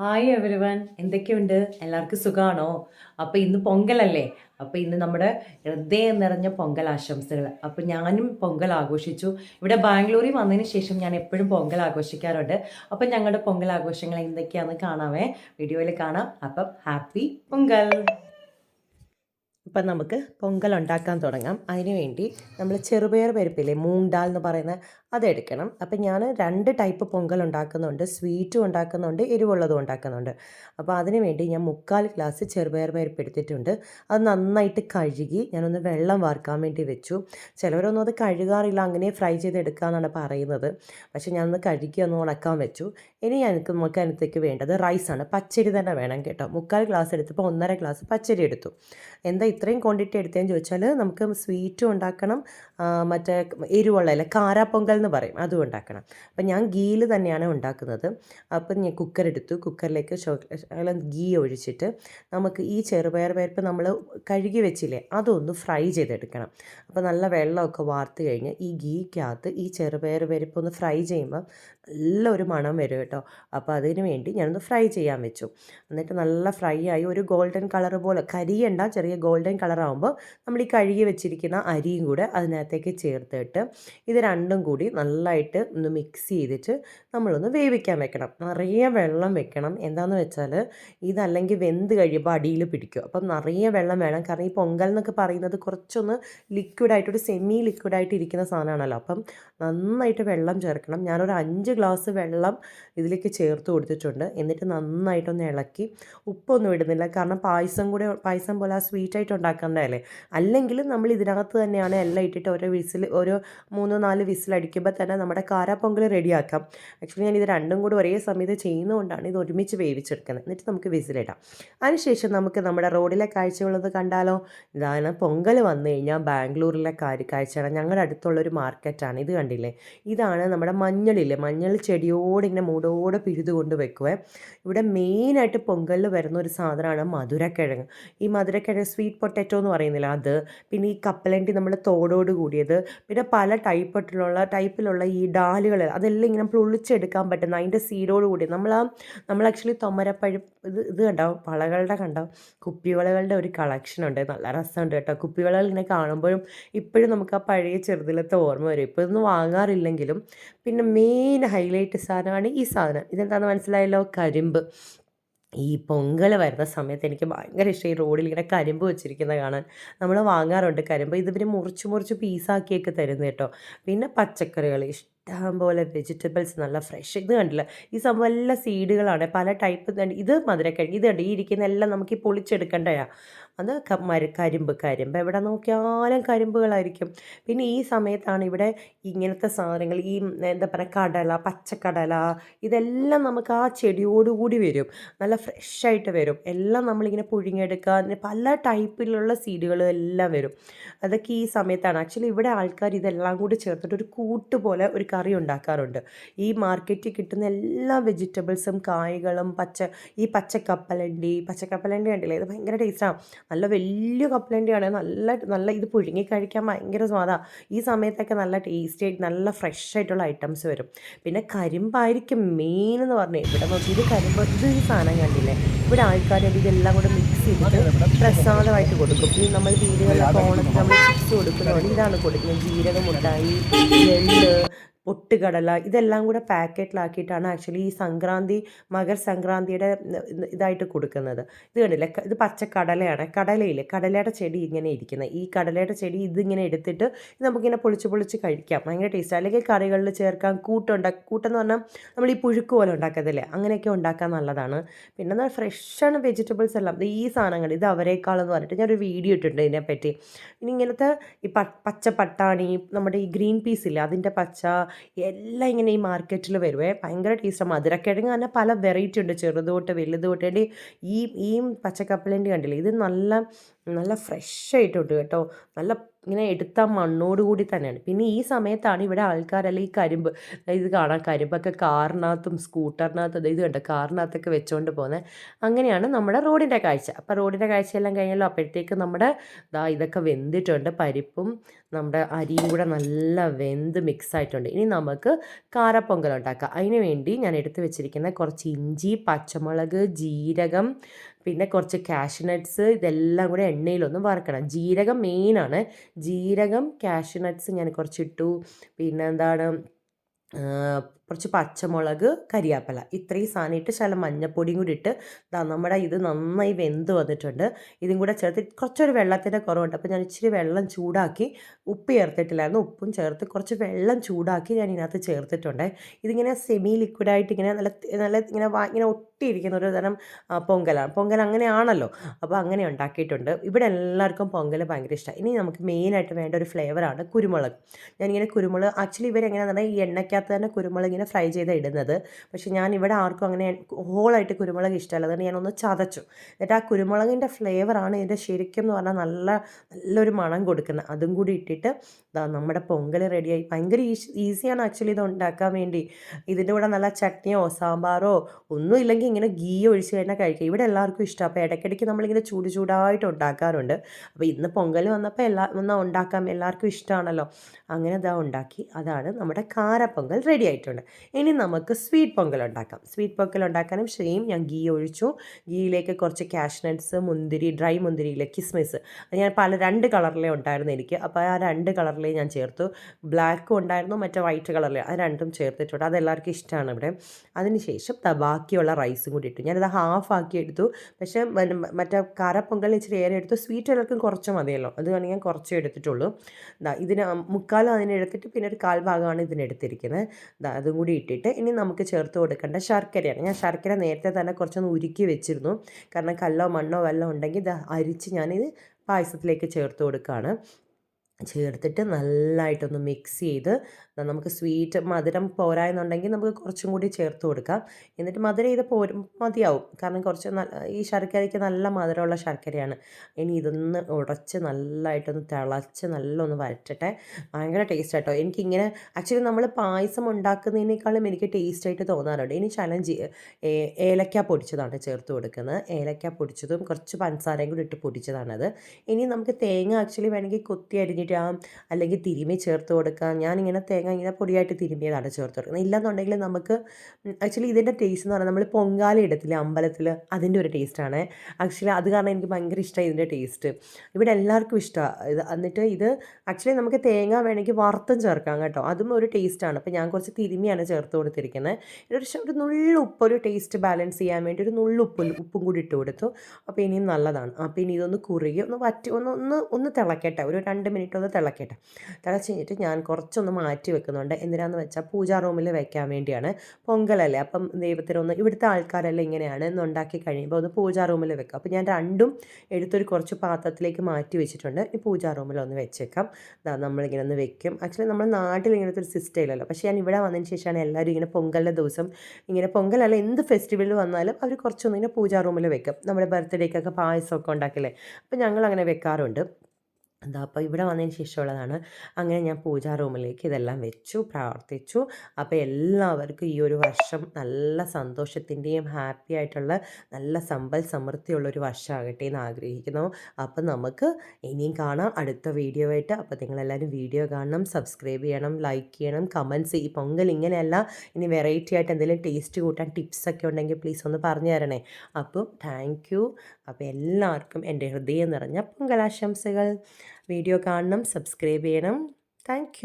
Hi everyone എന്തൊക്കെയുണ്ട്? എല്ലാവർക്കും സുഖമാണോ അപ്പോൾ ഇന്ന് പൊങ്കലല്ലേ? അപ്പോൾ ഇന്ന് നമ്മുടെ ഹൃദയം നിറഞ്ഞ പൊങ്കൽ ആശംസകൾ. അപ്പോൾ ഞാനും പൊങ്കൽ ആഘോഷിച്ചു. ഇവിടെ ബാംഗ്ലൂരിൽ വന്നതിന് ശേഷം ഞാൻ എപ്പോഴും പൊങ്കൽ ആഘോഷിക്കാറുണ്ട്. അപ്പോൾ ഞങ്ങളുടെ പൊങ്കൽ ആഘോഷങ്ങൾ എന്തൊക്കെയാണെന്ന് കാണാമേ വീഡിയോയിൽ കാണാം. അപ്പം ഹാപ്പി പൊങ്കൽ. ഇപ്പം നമുക്ക് പൊങ്കൽ ഉണ്ടാക്കാൻ തുടങ്ങാം. അതിനുവേണ്ടി നമ്മൾ ചെറുപയർ പരിപ്പില്ലേ മൂങ് ഡാൽ എന്ന് പറയുന്ന അതെടുക്കണം. അപ്പം ഞാൻ രണ്ട് ടൈപ്പ് പൊങ്കൽ ഉണ്ടാക്കുന്നുണ്ട്. സ്വീറ്റും ഉണ്ടാക്കുന്നുണ്ട് എരിവുള്ളതും ഉണ്ടാക്കുന്നുണ്ട്. അപ്പോൾ അതിന് വേണ്ടി ഞാൻ മുക്കാൽ ഗ്ലാസ് ചെറുപയർ പരിപ്പ് എടുത്തിട്ടുണ്ട്. അത് നന്നായിട്ട് കഴുകി ഞാനൊന്ന് വെള്ളം വാർക്കാൻ വേണ്ടി വെച്ചു. ചിലവരൊന്നും അത് കഴുകാറില്ല അങ്ങനെ ഫ്രൈ ചെയ്തെടുക്കാമെന്നാണ് പറയുന്നത്. പക്ഷേ ഞാനൊന്ന് കഴുകി ഒന്ന് ഉണക്കാൻ വെച്ചു. ഇനി എനിക്ക് നമുക്ക് അതിനകത്തേക്ക് വേണ്ടത് റൈസാണ് പച്ചരി തന്നെ വേണം കേട്ടോ. മുക്കാൽ ഗ്ലാസ് എടുത്തപ്പോൾ ഒന്നര ഗ്ലാസ് പച്ചരി എടുത്തു. എന്താ ഇത്രയും ക്വാണ്ടിറ്റി എടുത്തതെന്ന് ചോദിച്ചാൽ നമുക്ക് സ്വീറ്റും ഉണ്ടാക്കണം മറ്റേ എരിവുള്ള അല്ല കാരാപ്പൊങ്കൽ എന്ന് പറയും. അതും ഉണ്ടാക്കണം. അപ്പം ഞാൻ ഗീയിൽ തന്നെയാണ് ഉണ്ടാക്കുന്നത്. അപ്പം ഞാൻ കുക്കർ എടുത്തു. കുക്കറിലേക്ക് ഗീ ഒഴിച്ചിട്ട് നമുക്ക് ഈ ചെറുപയർ പരിപ്പ് നമ്മൾ കഴുകി വെച്ചില്ലേ അതൊന്ന് ഫ്രൈ ചെയ്തെടുക്കണം. അപ്പോൾ നല്ല വെള്ളമൊക്കെ വാർത്ത് കഴിഞ്ഞ് ഈ ഗീക്കകത്ത് ഈ ചെറുപയർ പരിപ്പ് ഒന്ന് ഫ്രൈ ചെയ്യുമ്പോൾ നല്ല ഒരു മണം വരും കേട്ടോ. അപ്പോൾ അതിന് വേണ്ടി ഞാനൊന്ന് ഫ്രൈ ചെയ്യാൻ വെച്ചു. എന്നിട്ട് നല്ല ഫ്രൈ ആയി ഒരു ഗോൾഡൻ കളർ പോലെ കരിയണ്ട ചെറിയ ഗോൾഡൻ കളർ ആകുമ്പോൾ നമ്മൾ ഈ കഴുകി വെച്ചിരിക്കുന്ന അരിയും കൂടെ അതിനകത്തേക്ക് ചേർത്തിട്ട് ഇത് രണ്ടും കൂടി നല്ലതായിട്ട് ഒന്ന് മിക്സ് ചെയ്തിട്ട് നമ്മളൊന്ന് വേവിക്കാൻ വെക്കണം. നിറയെ വെള്ളം വെക്കണം. എന്താണെന്ന് വെച്ചാൽ ഇതല്ലെങ്കിൽ വെന്ത് കഴിയുമ്പോൾ അടിയിൽ പിടിക്കും. അപ്പം നിറയെ വെള്ളം വേണം. കാരണം ഈ പൊങ്കൽ എന്നൊക്കെ പറയുന്നത് കുറച്ചൊന്ന് ലിക്വിഡായിട്ട് ഒരു സെമി ലിക്വിഡായിട്ട് ഇരിക്കുന്ന സാധനമാണല്ലോ. അപ്പം നന്നായിട്ട് വെള്ളം ചേർക്കണം. ഞാനൊരു അഞ്ച് ഗ്ലാസ് വെള്ളം ഇതിലേക്ക് ചേർത്ത് കൊടുത്തിട്ടുണ്ട്. എന്നിട്ട് നന്നായിട്ടൊന്ന് ഇളക്കി. ഉപ്പൊന്നും ഇടുന്നില്ല. കാരണം പായസം കൂടെ പായസം പോലെ ആ സ്വീറ്റായിട്ട് ഉണ്ടാക്കേണ്ടതല്ലേ? അല്ലെങ്കിൽ നമ്മൾ ഇതിനകത്ത് തന്നെയാണ് എല്ലാം ഇട്ടിട്ട് ഓരോ വിസിൽ ഓരോ മൂന്നോ നാല് വിസിൽ അടിക്കുമ്പോൾ തന്നെ നമ്മുടെ കാരാപ്പൊങ്കൽ റെഡിയാക്കാം. ആക്ച്വലി ഞാൻ ഇത് രണ്ടും കൂടി ഒരേ സമയത്ത് ചെയ്യുന്നതുകൊണ്ടാണ് ഇത് ഒരുമിച്ച് വേവിച്ചെടുക്കുന്നത്. എന്നിട്ട് നമുക്ക് വിസിലിടാം. അതിനുശേഷം നമുക്ക് നമ്മുടെ റോഡിലെ കാഴ്ചകളൊന്ന് കണ്ടാലോ? ഇതാണ് പൊങ്കൽ വന്നു കഴിഞ്ഞാൽ ബാംഗ്ലൂരിലെ കാര്യ കാഴ്ചയാണ്. ഞങ്ങളുടെ അടുത്തുള്ളൊരു മാർക്കറ്റാണ്. ഇത് കണ്ടില്ലേ? ഇതാണ് നമ്മുടെ മഞ്ഞളില്ലേ? മഞ്ഞൾ ചെടിയോട് ഇങ്ങനെ മൂടോടെ പിഴുത് കൊണ്ട് വെക്കുവേ. ഇവിടെ മെയിനായിട്ട് പൊങ്കലിൽ വരുന്ന ഒരു സാധനമാണ് മധുരക്കിഴങ്ങ്. ഈ മധുരക്കിഴങ്ങ് സ്വീറ്റ് പൊട്ടാറ്റോ എന്ന് പറയുന്നില്ല അത്. പിന്നെ ഈ കപ്പലണ്ടി നമ്മൾ തോടോട് കൂടിയത്. പിന്നെ പല ടൈപ്പിലുള്ള ടൈപ്പിലുള്ള ഈ ഡാലുകൾ അതെല്ലാം ഇങ്ങനെ പൊളിച്ചെടുക്കാൻ പറ്റുന്ന അതിന്റെ സീഡോട് കൂടി നമ്മൾ ആ നമ്മൾ ആക്ച്വലി തൊമരപ്പഴം ഇത് ഇത് കണ്ടാവും വളകളുടെ കണ്ടാവും കുപ്പിവളകളുടെ ഒരു കളക്ഷൻ ഉണ്ട്. നല്ല രസമുണ്ട് കേട്ടോ. കുപ്പിവളകൾ ഇങ്ങനെ കാണുമ്പോഴും ഇപ്പോഴും നമുക്ക് ആ പഴയ ചെറുതിലത്തെ ഓർമ്മ വരും. ഇപ്പോൾ ഇതൊന്നും വാങ്ങാറില്ലെങ്കിലും പിന്നെ മെയിൻ ഹൈലൈറ്റ് സാധനമാണ് ഈ സാധനം. ഇതെന്താണെന്ന് മനസ്സിലായല്ലോ? കരിമ്പ്. ഈ പൊങ്കൽ വരുന്ന സമയത്ത് എനിക്ക് ഭയങ്കര ഇഷ്ടം. ഈ റോഡിൽ ഇങ്ങനെ കരിമ്പ് വെച്ചിരിക്കുന്ന കാണാൻ. നമ്മൾ വാങ്ങാറുണ്ട് കരിമ്പ്. ഇത് പിന്നെ മുറിച്ച് മുറിച്ച് പീസാക്കിയൊക്കെ തരുന്നു കേട്ടോ. പിന്നെ പച്ചക്കറികൾ ഇഷ്ടം പോലെ വെജിറ്റബിൾസ് നല്ല ഫ്രഷ്. ഇത് കണ്ടില്ല? ഈ സംഭവം എല്ലാ സീഡുകളാണ്. പല ടൈപ്പ് ഇത് മധുരക്കിഴങ്ങ്. ഇത് കണ്ട് ഈ ഇരിക്കുന്ന എല്ലാം നമുക്ക് ഈ പൊളിച്ചെടുക്കേണ്ടതാണ് അത് മര കരിമ്പ് കരിമ്പ്. എവിടെ നോക്കിയാലും കരിമ്പുകളായിരിക്കും. പിന്നെ ഈ സമയത്താണ് ഇവിടെ ഇങ്ങനത്തെ സാധനങ്ങൾ ഈ എന്താ പറയുക കടല പച്ചക്കടല ഇതെല്ലാം നമുക്ക് ആ ചെടിയോടുകൂടി വരും. നല്ല ഫ്രഷായിട്ട് വരും. എല്ലാം നമ്മളിങ്ങനെ പുഴുങ്ങിയെടുക്കുക പല ടൈപ്പിലുള്ള സീഡുകൾ എല്ലാം വരും. അതൊക്കെ ഈ സമയത്താണ്. ആക്ച്വലി ഇവിടെ ആൾക്കാർ ഇതെല്ലാം കൂടി ചേർത്തിട്ട് ഒരു കൂട്ട് പോലെ ഒരു കറി ഉണ്ടാക്കാറുണ്ട്. ഈ മാർക്കറ്റിൽ കിട്ടുന്ന എല്ലാ വെജിറ്റബിൾസും കായ്കളും പച്ച ഈ പച്ചക്കപ്പലണ്ടി പച്ചക്കപ്പലണ്ടി കണ്ടില്ലേ? ഇത് ഭയങ്കര ടേസ്റ്റാണ് നല്ല വലിയ കപ്പലണ്ടിയാണ് നല്ല നല്ല ഇത് പുഴുങ്ങി കഴിക്കാൻ ഭയങ്കര സ്വാദാണ് ഈ സമയത്തൊക്കെ നല്ല ടേസ്റ്റി ആയിട്ട് നല്ല ഫ്രഷ് ആയിട്ടുള്ള ഐറ്റംസ് വരും. പിന്നെ കരിമ്പായിരിക്കും മെയിൻ എന്ന് പറഞ്ഞാൽ ഇവിടെ നോക്കി ഇത് കരിമ്പ് ഇത് ഈ സാധനം കണ്ടില്ലേ? ഇവിടെ ആൾക്കാർ ഇതെല്ലാം കൂടെ മിക്സ് ചെയ്തിട്ട് പ്രസാദമായിട്ട് കൊടുക്കും. ഈ നമ്മൾ വീടുകളിലൊക്കെ ഓണത്തിന് നമ്മൾ മിക്സ് കൊടുക്കുന്നതുകൊണ്ട് ഇതാണ് കൊടുക്കുന്നത്. ജീരക മുട്ടായി എള്ള് പൊട്ടുകടല ഇതെല്ലാം കൂടെ പാക്കറ്റിലാക്കിയിട്ടാണ് ആക്ച്വലി ഈ സംക്രാന്തി മകർ സംക്രാന്തിയുടെ ഇതായിട്ട് കൊടുക്കുന്നത്. ഇത് കണ്ടില്ലേ? ഇത് പച്ചക്കടലയാണ്. കടലയില്ലേ? കടലയുടെ ചെടി ഇങ്ങനെ ഇരിക്കുന്നത്. ഈ കടലയുടെ ചെടി ഇതിങ്ങനെ എടുത്തിട്ട് നമുക്കിങ്ങനെ പൊളിച്ച് പൊളിച്ച് കഴിക്കാം. ഭയങ്കര ടേസ്റ്റ്. അല്ലെങ്കിൽ കറികളിൽ ചേർക്കാം. കൂട്ടുണ്ടാ കൂട്ടെന്ന് പറഞ്ഞാൽ നമ്മൾ ഈ പുഴുക്ക് പോലെ ഉണ്ടാക്കത്തില്ലേ? അങ്ങനെയൊക്കെ ഉണ്ടാക്കാൻ നല്ലതാണ്. പിന്നെ ഫ്രഷാണ് വെജിറ്റബിൾസ് എല്ലാം. ഈ സാധനങ്ങൾ ഇത് അവരെക്കാളെന്ന് പറഞ്ഞിട്ട് ഞാനൊരു വീഡിയോ ഇട്ടിട്ടുണ്ട് ഇതിനെപ്പറ്റി. ഇനി ഇങ്ങനത്തെ ഈ പച്ച പട്ടാണി നമ്മുടെ ഈ ഗ്രീൻ പീസ് ഇല്ലേ? അതിന്റെ പച്ച എല്ലാം ഇങ്ങനെ ഈ മാർക്കറ്റിൽ വരുവേ. ഭയങ്കര ടേസ്റ്റാണ് മധുരക്കിഴങ്ങ് തന്നെ പല വെറൈറ്റി ഉണ്ട്. ചെറുത് തൊട്ട് വലുത് തൊട്ട് എന്റെ ഈ ഈ പച്ചക്കപ്പലിന്റെ കണ്ടില്ലേ? ഇത് നല്ല നല്ല ഫ്രഷ് ആയിട്ടുണ്ട് കേട്ടോ. നല്ല ഇങ്ങനെ എടുത്ത മണ്ണോട് കൂടി തന്നെയാണ്. പിന്നെ ഈ സമയത്താണ് ഇവിടെ ആൾക്കാരെല്ലാം ഈ കരിമ്പ് ഇത് കാണാം കരിമ്പൊക്കെ കാറിനകത്തും സ്കൂട്ടറിനകത്തും ഇത് കണ്ടോ കാറിനകത്തൊക്കെ വെച്ചുകൊണ്ട് പോകുന്നത് അങ്ങനെയാണ് നമ്മുടെ റോഡിന്റെ കാഴ്ച. അപ്പോൾ റോഡിന്റെ കാഴ്ചയെല്ലാം കഴിഞ്ഞല്ലോ അപ്പോഴത്തേക്ക് നമ്മുടെ ദാ ഇതൊക്കെ വെന്തിട്ടുണ്ട് പരിപ്പും നമ്മുടെ അരിയും കൂടെ നല്ല വെന്ത് മിക്സ് ആയിട്ടുണ്ട് ഇനി നമുക്ക് കാരപ്പൊങ്കൽ ഉണ്ടാക്കാം അതിന് വേണ്ടി ഞാൻ എടുത്തു വെച്ചിരിക്കുന്ന കുറച്ച് ഇഞ്ചി പച്ചമുളക് ജീരകം പിന്നെ കുറച്ച് കാഷ്നട്ട്സ് ഇതെല്ലാം കൂടെ എണ്ണയിലൊന്നും വറക്കണം. ജീരകം മെയിനാണ്. ജീരകം കാഷ്നട്ട്സ് ഞാൻ കുറച്ചിട്ടു. പിന്നെ എന്താണ് കുറച്ച് പച്ചമുളക് കരിയാപ്പല. ഇത്രയും സാധനം ഇട്ട് ശകലം മഞ്ഞപ്പൊടിയും കൂടി ഇട്ട് ദാ നമ്മുടെ ഇത് നന്നായി വെന്ത് വന്നിട്ടുണ്ട്. ഇതും കൂടെ ചേർത്ത് കുറച്ചൊരു വെള്ളത്തിന്റെ കുറവുണ്ട്. അപ്പോൾ ഞാൻ ഇച്ചിരി വെള്ളം ചൂടാക്കി ഉപ്പ് ചേർത്തിട്ടില്ലായിരുന്നു. ഉപ്പും ചേർത്ത് കുറച്ച് വെള്ളം ചൂടാക്കി ഞാൻ ഇതിനകത്ത് ചേർത്തിട്ടുണ്ട്. ഇതിങ്ങനെ സെമി ലിക്വിഡായിട്ട് ഇങ്ങനെ നല്ല നല്ല ഇങ്ങനെ ഇങ്ങനെ ഒട്ടിയിരിക്കുന്ന ഒരു തരം പൊങ്കലാണ്. പൊങ്കൽ അങ്ങനെയാണല്ലോ. അപ്പോൾ അങ്ങനെ ഉണ്ടാക്കിയിട്ടുണ്ട്. ഇവിടെ എല്ലാവർക്കും പൊങ്കൽ ഭയങ്കര ഇഷ്ടമാണ് ഇനി നമുക്ക് മെയിനായിട്ട് വേണ്ട ഒരു ഫ്ലേവറാണ് കുരുമുളക്. ഞാനിങ്ങനെ കുരുമുളക് ആക്ച്വലി ഇവരെങ്ങനെയാണെന്ന് പറഞ്ഞാൽ ഈ എണ്ണയ്ക്കകത്ത് തന്നെ കുരുമുളക് ഇങ്ങനെ ഫ്രൈ ചെയ്ത് ഇടുന്നത്. പക്ഷേ ഞാൻ ഇവിടെ ആർക്കും അങ്ങനെ ഹോളായിട്ട് കുരുമുളക് ഇഷ്ടമല്ല. അതുകൊണ്ട് ഞാനൊന്ന് ചതച്ചു. എന്നിട്ട് ആ കുരുമുളകിന്റെ ഫ്ലേവറാണ് ഇതിന്റെ ശരിക്കും എന്ന് പറഞ്ഞാൽ നല്ല നല്ലൊരു മണം കൊടുക്കുന്നത്. അതും കൂടി ഇട്ടിട്ട് നമ്മുടെ പൊങ്കൽ റെഡിയായി ഭയങ്കര ഈസിയാണ് ആക്ച്വലി ഇത് ഉണ്ടാക്കാൻ വേണ്ടി. ഇതിന്റെ കൂടെ നല്ല ചട്നിയോ സാമ്പാറോ ഒന്നും ഇല്ലെങ്കിൽ ഇങ്ങനെ ഗീ ഒഴിച്ച് കഴിഞ്ഞാൽ കഴിക്കുക ഇവിടെ എല്ലാവർക്കും ഇഷ്ടം. അപ്പോൾ ഇടയ്ക്കിടയ്ക്ക് നമ്മളിങ്ങനെ ചൂട് ചൂടായിട്ട് ഉണ്ടാക്കാറുണ്ട്. അപ്പോൾ ഇന്ന് പൊങ്കൽ വന്നപ്പോൾ എല്ലാ ഒന്ന് ഉണ്ടാക്കാം എല്ലാവർക്കും ഇഷ്ടമാണല്ലോ. അങ്ങനെ ഇതാ ഉണ്ടാക്കി. അതാണ് നമ്മുടെ കാരപ്പൊങ്കൽ റെഡി ആയിട്ടുണ്ട്. ഇനി നമുക്ക് സ്വീറ്റ് പൊങ്കൽ ഉണ്ടാക്കാം. സ്വീറ്റ് പൊങ്കൽ ഉണ്ടാക്കാനും സെയിം ഞാൻ ഗീ ഒഴിച്ചു. ഗീയിലേക്ക് കുറച്ച് കാഷ്നട്ട്സ് മുന്തിരി ഡ്രൈ മുന്തിരിയിലെ കിസ്മിസ് ഞാൻ പല രണ്ട് കളറിലേ ഉണ്ടായിരുന്നു എനിക്ക്. അപ്പോൾ ആ രണ്ട് കളറിലേ ഞാൻ ചേർത്തു. ബ്ലാക്കും ഉണ്ടായിരുന്നു മറ്റേ വൈറ്റ് കളറിലെ അത് രണ്ടും ചേർത്തിട്ടുണ്ട്. അതെല്ലാവർക്കും ഇഷ്ടമാണ് ഇവിടെ. അതിനുശേഷം ബാക്കിയുള്ള റൈസും കൂടി ഇട്ടു. ഞാനത് ഹാഫ് ആക്കി എടുത്തു. പക്ഷേ മറ്റേ പൊങ്കൽ ഇച്ചിരി ഏറെ എടുത്തു. സ്വീറ്റ് എല്ലാവർക്കും കുറച്ച് മതിയല്ലോ. അതുകൊണ്ട് ഞാൻ കുറച്ചേ എടുത്തിട്ടുള്ളൂ. ഇതിന് മുക്കാലും അതിനെടുത്തിട്ട് പിന്നെ ഒരു കാൽ ഭാഗമാണ് ഇതിനെടുത്തിരിക്കുന്നത് അതും കൂടി ഇട്ടിട്ട് ഇനി നമുക്ക് ചേർത്ത് കൊടുക്കേണ്ട ശർക്കരയാണ്. ഞാൻ ശർക്കര നേരത്തെ തന്നെ കുറച്ചൊന്ന് ഉരുക്കി വെച്ചിരുന്നു. കാരണം കല്ലോ മണ്ണോ വെള്ളം ഉണ്ടെങ്കിൽ ഇത് അരിച്ച് ഞാനിത് പായസത്തിലേക്ക് ചേർത്ത് കൊടുക്കുകയാണ്. ചേർത്തിട്ട് നല്ലതായിട്ടൊന്ന് മിക്സ് ചെയ്ത് നമുക്ക് സ്വീറ്റ് മധുരം പോരായെന്നുണ്ടെങ്കിൽ നമുക്ക് കുറച്ചും കൂടി ചേർത്ത് കൊടുക്കാം. എന്നിട്ട് മധുരം ഇത് പോരും മതിയാവും. കാരണം കുറച്ച് ഈ ശർക്കരയ്ക്ക് നല്ല മധുരമുള്ള ശർക്കരയാണ്. ഇനി ഇതൊന്ന് ഉടച്ച് നല്ലതായിട്ടൊന്ന് തിളച്ച് നല്ലൊന്ന് വരട്ടെ ഭയങ്കര ടേസ്റ്റ് ആട്ടോ. എനിക്കിങ്ങനെ ആക്ച്വലി നമ്മൾ പായസം ഉണ്ടാക്കുന്നതിനേക്കാളും എനിക്ക് ടേസ്റ്റ് ആയിട്ട് തോന്നാറുണ്ട്. ഇനി ചലഞ്ച് ഏലക്ക പൊടിച്ചതാണ് ചേർത്ത് കൊടുക്കുന്നത്. ഏലക്ക പൊടിച്ചതും കുറച്ച് പഞ്ചസാരയും കൂടി ഇട്ട് പൊടിച്ചതാണത്. ഇനി നമുക്ക് തേങ്ങ ആക്ച്വലി വേണമെങ്കിൽ കൊത്തി അരിഞ്ഞിട്ടാം അല്ലെങ്കിൽ തിരുമി ചേർത്ത് കൊടുക്കാം. ഞാനിങ്ങനെ തേങ്ങ ഇങ്ങനെ പൊടിയായിട്ട് തിരുമ്മിയതാണ് ചേർത്ത് കൊടുക്കുന്നത്. ഇല്ലെന്നുണ്ടെങ്കിൽ നമുക്ക് ആക്ച്വലി ഇതിന്റെ ടേസ്റ്റ് എന്ന് പറഞ്ഞാൽ നമ്മൾ പൊങ്കാല ഇടത്തില്ല അമ്പലത്തിൽ അതിന്റെ ഒരു ടേസ്റ്റാണ് ആക്ച്വലി അത് കാരണം എനിക്ക് ഭയങ്കര ഇഷ്ടമായി ഇതിന്റെ ടേസ്റ്റ് ഇവിടെ എല്ലാവർക്കും ഇഷ്ടമാണ് ഇത് എന്നിട്ട് ഇത് ആക്ച്വലി നമുക്ക് തേങ്ങ വേണമെങ്കിൽ വറുത്തും ചേർക്കാം കേട്ടോ. അതും ഒരു ടേസ്റ്റാണ് അപ്പോൾ ഞാൻ കുറച്ച് തിരുമ്മിയാണ് ചേർത്ത് കൊടുത്തിരിക്കുന്നത്. ഒരു ഒരു നുള്ളു ഉപ്പ് ഒരു ടേസ്റ്റ് ബാലൻസ് ചെയ്യാൻ വേണ്ടി ഒരു നുള്ളു ഉപ്പ് ഉപ്പും കൂടി ഇട്ട് കൊടുത്തു. അപ്പോൾ ഇനിയും നല്ലതാണ്. അപ്പോൾ ഇനി ഇതൊന്ന് കുറുകി ഒന്ന് വറ്റി ഒന്ന് ഒന്ന് ഒന്ന് തിളക്കട്ടെ. ഒരു രണ്ട് മിനിറ്റ് ഒന്ന് തിളക്കട്ടെ. തിളച്ച് കഴിഞ്ഞിട്ട് ഞാൻ കുറച്ചൊന്ന് മാറ്റി വെക്കുന്നുണ്ട്. എന്തിനാന്ന് വെച്ചാൽ പൂജാ റൂമിൽ വെക്കാൻ വേണ്ടിയാണ്. പൊങ്കലല്ലേ അപ്പം ദൈവത്തിനൊന്ന് ഇവിടുത്തെ ആൾക്കാരെല്ലാം ഇങ്ങനെയാണ് ഒന്ന് ഉണ്ടാക്കി കഴിയുമ്പോൾ ഒന്ന് പൂജാ റൂമിൽ വെക്കാം. അപ്പോൾ ഞാൻ രണ്ടും എടുത്തൊരു കുറച്ച് പാത്രത്തിലേക്ക് മാറ്റി വെച്ചിട്ടുണ്ട്. ഈ പൂജാ റൂമിൽ ഒന്ന് വെച്ചേക്കാം. നമ്മളിങ്ങനെ ഒന്ന് വെക്കും. ആക്ച്വലി നമ്മൾ നാട്ടിൽ ഇങ്ങനത്തെ ഒരു സിസ്റ്റം ഇല്ലല്ലോ. പക്ഷേ ഞാൻ ഇവിടെ വന്നതിന് ശേഷമാണ് എല്ലാവരും ഇങ്ങനെ പൊങ്കലിന്റെ ദിവസം ഇങ്ങനെ പൊങ്കലല്ല എന്ത് ഫെസ്റ്റിവൽ വന്നാലും അവർ കുറച്ചൊന്നും ഇങ്ങനെ പൂജാ റൂമിൽ വെക്കും. നമ്മുടെ ബർത്ത്ഡേക്കൊക്കെ പായസമൊക്കെ ഉണ്ടാക്കില്ലേ? അപ്പോൾ ഞങ്ങൾ അങ്ങനെ വെക്കാറുണ്ട്. എന്താ അപ്പോൾ ഇവിടെ വന്നതിന് ശേഷമുള്ളതാണ്. അങ്ങനെ ഞാൻ പൂജാ റൂമിലേക്ക് ഇതെല്ലാം വെച്ചു പ്രാർത്ഥിച്ചു. അപ്പോൾ എല്ലാവർക്കും ഈ ഒരു വർഷം നല്ല സന്തോഷത്തിന്റെയും ഹാപ്പി ആയിട്ടുള്ള നല്ല സമ്പൽ സമൃദ്ധിയുള്ള ഒരു വർഷമാകട്ടെ എന്ന് ആഗ്രഹിക്കുന്നു. അപ്പം നമുക്ക് ഇനിയും കാണാം അടുത്ത വീഡിയോ ആയിട്ട്. അപ്പോൾ നിങ്ങളെല്ലാവരും വീഡിയോ കാണണം സബ്സ്ക്രൈബ് ചെയ്യണം ലൈക്ക് ചെയ്യണം കമൻസ് ഈ പൊങ്കൽ ഇങ്ങനെയല്ല. ഇനി വെറൈറ്റി ആയിട്ട് എന്തെങ്കിലും ടേസ്റ്റ് കൂട്ടാൻ ടിപ്സൊക്കെ ഉണ്ടെങ്കിൽ പ്ലീസ് ഒന്ന് പറഞ്ഞു തരണേ. അപ്പോൾ താങ്ക് യു. അപ്പോൾ എല്ലാവർക്കും എന്റെ ഹൃദയം നിറഞ്ഞ പൊങ്കലാശംസകൾ. വീഡിയോ കാണണം സബ്സ്ക്രൈബ് ചെയ്യണം. താങ്ക്